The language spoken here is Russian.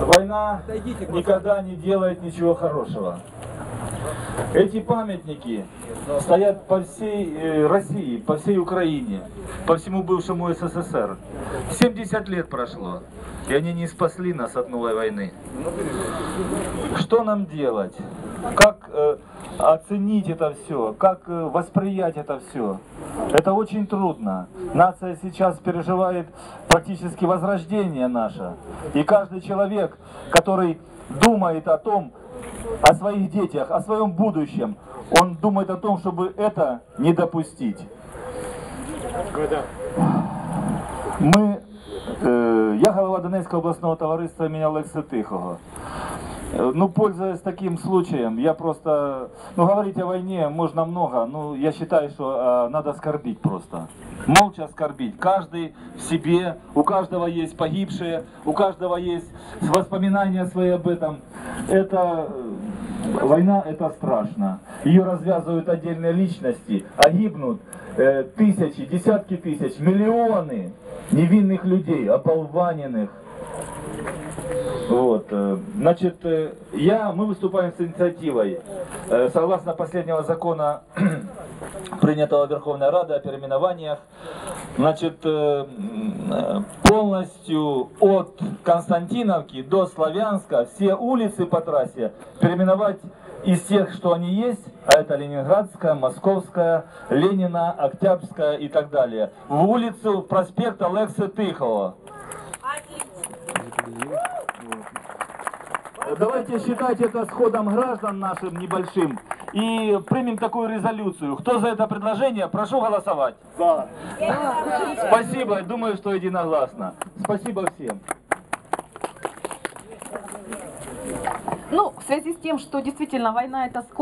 Война никогда не делает ничего хорошего. Эти памятники стоят по всей э, России, по всей Украине, по всему бывшему СССР. 70 лет прошло, и они не спасли нас от новой войны. Что нам делать? Как э, оценить это все? Как э, восприять это все? Это очень трудно. Нация сейчас переживает практически возрождение наше. И каждый человек, который думает о том, о своих детях, о своем будущем, он думает о том, чтобы это не допустить. Ми, е, я голова Донецького обласного товариства імені Олекса Тихого. Э, Ну, пользуясь таким случаем, я просто, ну, говорить о войне можно много, ну, я считаю, что э, надо скорбить просто. Молча скорбить. Каждый в себе, у каждого есть погибшие, у каждого есть воспоминания свои об этом. Это, э, война это страшно. Ее развязывают отдельные личности, а гибнут э, тысячи, десятки тысяч, миллионы невинных людей, ополваненных, вот, э, значит, э, я, мы выступаем с инициативой, э, согласно последнего закона, принятого Верховной Радой о переименованиях, значит, полностью от Константиновки до Славянска все улицы по трассе переименовать из тех, что они есть, а это Ленинградская, Московская, Ленина, Октябрьская и так далее, в улицу проспект Алекса Тихого. Давайте считать это сходом граждан нашим небольшим и примем такую резолюцию. Кто за это предложение, прошу голосовать. За. Спасибо, думаю, что единогласно. Спасибо всем. Ну, в связи с тем, что действительно война это скорость,